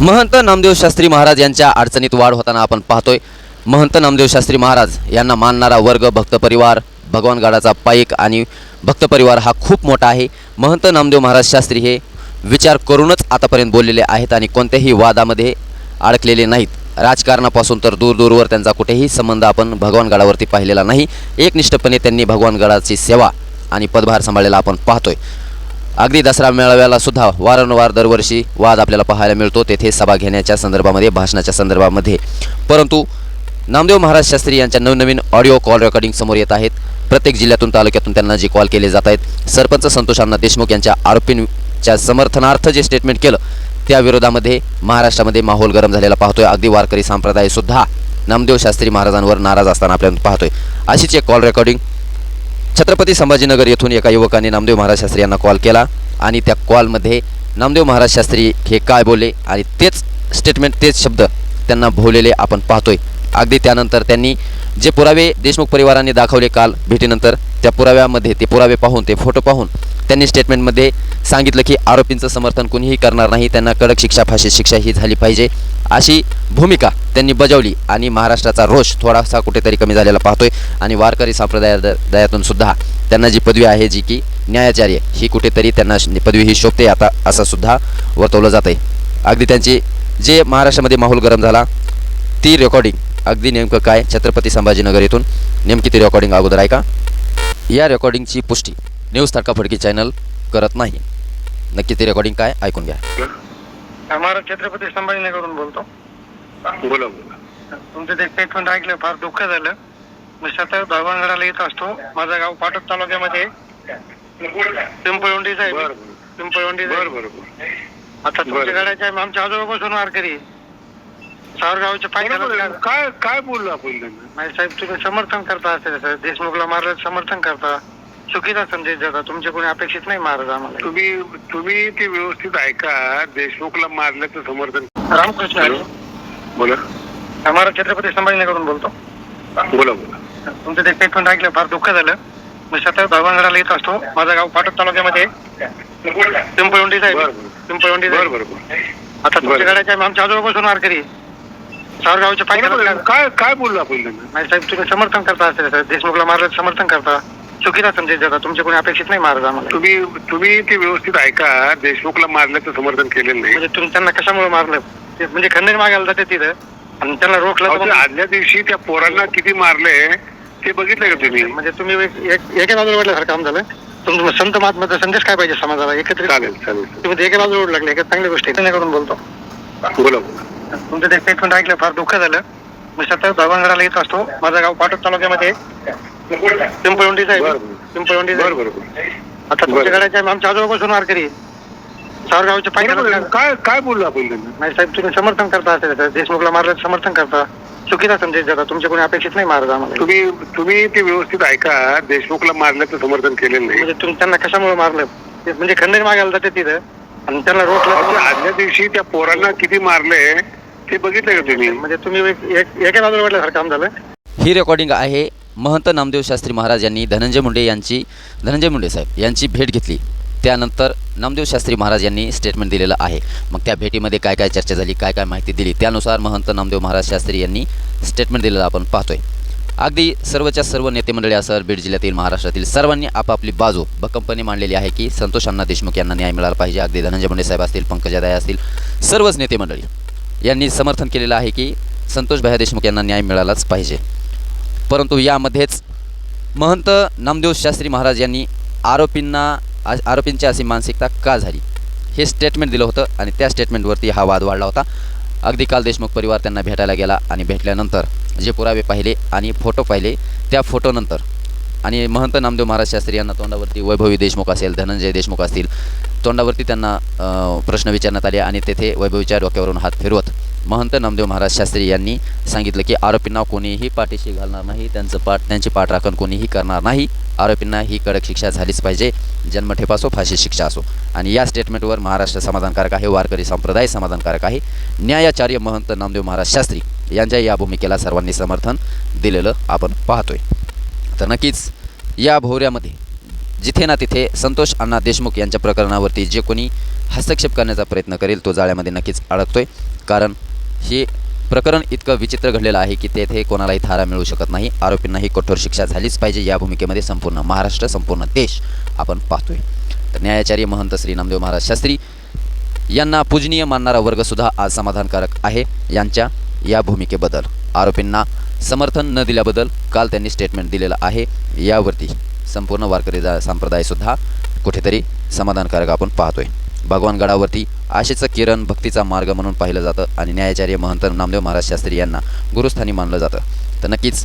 महंत नामदेव शास्त्री महाराज यांच्या अडचणीत वाढ होताना आपण पाहतोय. महंत नामदेव शास्त्री महाराज यांना मानणारा वर्ग भक्त परिवार भगवानगडाचा पाईक आणि भक्त परिवार हा खूप मोठा आहे. महंत नामदेव महाराज शास्त्री हे विचार करूनच आतापर्यंत बोललेले आहेत आणि कोणत्याही वादामध्ये अडकलेले नाहीत. राजकारणापासून तर दूर दूरवर त्यांचा कुठेही संबंध आपण भगवानगडावरती पाहिलेला नाही. एकनिष्ठपणे त्यांनी भगवानगडाची सेवा आणि पदभार सांभाळलेला आपण पाहतोय. अगदी दसरा मेळाव्याला सुद्धा वारंवार दरवर्षी वाद आपल्याला पाहायला मिळतो. तेथे सभा घेण्याच्या संदर्भामध्ये भाषणाच्या संदर्भामध्ये. परंतु नामदेव महाराज शास्त्री यांच्या नवनवीन ऑडिओ कॉल रेकॉर्डिंग समोर येत आहेत. प्रत्येक जिल्ह्यातून तालुक्यातून त्यांना जे कॉल केले जात आहेत. सरपंच संतोष अण्णा देशमुख यांच्या आरोपींच्या समर्थनार्थ जे स्टेटमेंट केलं त्या विरोधामध्ये महाराष्ट्रामध्ये माहोल गरम झालेला पाहतोय. अगदी वारकरी संप्रदाय सुद्धा नामदेव शास्त्री महाराजांवर नाराज असताना आपल्याला पाहतोय. अशीच एक कॉल रेकॉर्डिंग छत्रपती संभाजीनगर येथून एका युवकाने नामदेव महाराज शास्त्री यांना कॉल केला आणि त्या कॉलमध्ये नामदेव महाराज शास्त्री हे काय बोलले आणि तेच स्टेटमेंट तेच शब्द त्यांना भोवलेले आपण पाहतोय. अगदी त्यानंतर त्यांनी जे पुरावे देशमुख परिवाराने दाखवले काल भेटीनंतर त्या पुराव्यामध्ये ते पुरावे पाहून ते फोटो पाहून त्यांनी स्टेटमेंटमध्ये सांगितलं की आरोपींचं समर्थन कुणीही करणार नाही त्यांना कडक शिक्षा फाशी शिक्षा ही झाली पाहिजे. अशी भूमिका त्यांनी बजावली आणि महाराष्ट्राचा रोष थोडासा कुठेतरी कमी झालेला पाहतोय. आणि वारकरी संप्रदायातून सुद्धा त्यांना जी पदवी आहे जी की न्यायाचार्य ही कुठेतरी त्यांना पदवी ही शोभते आता असं सुद्धा वर्तवलं जात आहे अगदी त्यांची जे महाराष्ट्रामध्ये माहोल गरम झाला ती रेकॉर्डिंग अगदी नेमकं काय? छत्रपती संभाजीनगर येथून. नेमकी ती रेकॉर्डिंग अगोदर आहे का? या रेकॉर्डिंगची पुष्टी न्यूज तडका फडकी चॅनल करत नाही. नक्की ती रेकॉर्डिंग काय ऐकून घ्या. महाराज छत्रपती संभाजीनगरहून बोलतो. बोला बोला. तुमचं ते स्टेटमेंट ऐकलं फार दुःख झालं. मी सतत भगवानगडाला येत असतो. माझं गाव पाटोद तालुक्यामध्ये पिंपळवंडीचं आहे. बर बर. आता तुमच्या. गाड्याच्या आमच्या आजोबापासून वारकरी सावरगावच्या. पायथ्याला काय काय बोललो आपण नाही साहेब तुम्ही समर्थन करता असेल सर देशमुखला मारलं समर्थन करता. चुकीचा संदेश देता. तुमचे कोणी अपेक्षित नाही महाराज आम्हाला. तुम्ही तुम्ही ते व्यवस्थित ऐका. देशमुखला मारल्याचं समर्थन रामकृष्ण. बोला. महाराज छत्रपती संभाजीनगरहून बोलतो. बोला बोला. तुमचं ते स्टेटमेंट ऐकलं फार दुःख झालं. मी सतत भगवानगडाला येत असतो. माझं गाव पाटोद तालुक्यामध्ये पिंपळवंडीचं आहे बर पिंपळवंडीचं बर आहे. बर बर. आता तुमच्या बरं. गाड्याच्या आमच्या आजोबापासून वारकरी सावरगावच्या. पायथ्याला काय काय बोललो आपण त्यांना नाही साहेब तुम्ही समर्थन करता असेल देशमुखला मारलं समर्थन करता. चुकीचा संदेश देता. तुमचे कोणी अपेक्षित नाही महाराज आम्हाला. तुम्ही तुम्ही ते व्यवस्थित ऐका. देशमुखला मारल्याचं समर्थन केलेलं नाही. म्हणजे तुम्ही त्यांना कशामुळे मारलं? ते म्हणजे खंडणी मागायला जाते तिथं. आणि त्यांना रोखलं अहो, तर ते मग- आदल्या दिवशी त्या पोरांना किती मारले ते बघितलं का तुम्ही? म्हणजे तुम्ही एक- एक- एका बाजूला वाटल्यासारखं काम झालं? तुमचं संत महात्माचा संदेश काय पाहिजे समाजाला? एकत्रित चालेल चालेल तुम्ही ते एका बाजूला ओढ लागले एक चांगली गोष्ट आहे करून बोलतो. बोला बोला. तुमचं ते स्टेटमेंट ऐकलं फार दुःख झालं. मी सतत भगवानगडाला येत असतो. माझं गाव पाटोद तालुक्यामध्ये. आहे बर आहे. बर बर आता तुमच्या आहे, आमच्या आजोबापासून वारकरी सावरगावच्या. पायथ्याला काय काय बोललो आपण नाही साहेब तुम्ही समर्थन करता असेल देशमुखला मारलं समर्थन करता. चुकीचा संदेश देता तुमचे कोणी अपेक्षित नाही महाराज आम्हाला. तुम्ही तुम्ही ते व्यवस्थित ऐका. देशमुखला मारल्याचं समर्थन केलेलं नाही. म्हणजे तुम्ही त्यांना कशामुळे मारलं? म्हणजे खंडणी मागायला जाते तिथं. आणि त्यांना रोखलं आदल्या दिवशी त्या पोरांना किती मारले ते बघितलं का तुम्ही? म्हणजे तुम्ही एक- एक- एका बाजूला वाटल्यासारखं काम झालं. ही रेकॉर्डिंग आहे महंत नामदेव शास्त्री महाराज यांनी धनंजय मुंडे यांची धनंजय मुंडे साहेब यांची भेट घेतली. त्यानंतर नामदेव शास्त्री महाराज यांनी स्टेटमेंट दिलेलं आहे. मग त्या भेटीमध्ये काय काय चर्चा झाली काय काय माहिती दिली त्यानुसार महंत नामदेव महाराज शास्त्री यांनी स्टेटमेंट दिलेलं आपण पाहतोय. अगदी सर्वच्या सर्व नेते मंडळी असेल बीड जिल्ह्यातील महाराष्ट्रातील सर्वांनी आपापली बाजू भक्कमपणे मांडलेली आहे की संतोष अण्णा देशमुख यांना न्याय मिळाला पाहिजे. अगदी धनंजय मुंडे साहेब असतील पंकजादाय असतील सर्वच नेते मंडळी यांनी समर्थन केलेलं आहे की संतोष भया देशमुख यांना न्याय मिळालाच पाहिजे. परंतु यामध्येच महंत नामदेव शास्त्री महाराज यांनी आरोपींना आरोपींची अशी मानसिकता का झाली? हे स्टेटमेंट दिलं होतं आणि त्या स्टेटमेंटवरती हा वाद वाढला होता. अगदी काल देशमुख परिवार त्यांना भेटायला गेला आणि भेटल्यानंतर जे पुरावे पाहिले आणि फोटो पाहिले त्या फोटोनंतर आणि महंत नामदेव महाराज शास्त्री यांना तोंडावरती वैभवी देशमुख असेल धनंजय देशमुख असतील तोंडावरती त्यांना प्रश्न विचारण्यात आले आणि तेथे वैभवीच्या डोक्यावरून हात फिरवत महंत नामदेव महाराज शास्त्री यांनी सांगितलं की आरोपींना कोणीही पाठीशी घालणार नाही त्यांचं पाठ त्यांची पाठराखण कोणीही करणार नाही. आरोपींना ही कडक शिक्षा झालीच पाहिजे. जन्मठेप असो फाशी शिक्षा असो. आणि या स्टेटमेंटवर महाराष्ट्र समाधानकारक आहे वारकरी संप्रदाय समाधानकारक आहे. न्यायाचार्य महंत नामदेव महाराज शास्त्री यांच्या या भूमिकेला सर्वांनी समर्थन दिलेलं आपण पाहतोय. तर नक्कीच या भोवऱ्यामध्ये जिथे ना तिथे संतोष अण्णा देशमुख यांच्या प्रकरणावरती जे कोणी हस्तक्षेप करण्याचा प्रयत्न करेल तो जाळ्यामध्ये नक्कीच अडकतोय. कारण हे प्रकरण इतकं विचित्र घडलेलं आहे की तेथे कोणालाही थारा मिळू शकत नाही. आरोपींनाही कठोर शिक्षा झालीच पाहिजे. या भूमिकेमध्ये संपूर्ण महाराष्ट्र संपूर्ण देश आपण पाहतोय. तर न्यायाचार्य महंत श्री नामदेव महाराज शास्त्री यांना पूजनीय मानणारा वर्गसुद्धा आज समाधानकारक आहे. यांच्या या भूमिकेबद्दल आरोपींना समर्थन न दिल्याबद्दल काल त्यांनी स्टेटमेंट दिलेलं आहे. यावरती संपूर्ण वारकरी जा- संप्रदायसुद्धा कुठेतरी समाधानकारक आपण पाहतोय. भगवानगडावरती आशेचं किरण भक्तीचा मार्ग म्हणून पाहिलं जातं आणि न्यायाचार्य महंत नामदेव महाराज शास्त्री यांना गुरुस्थानी मानलं जातं. तर नक्कीच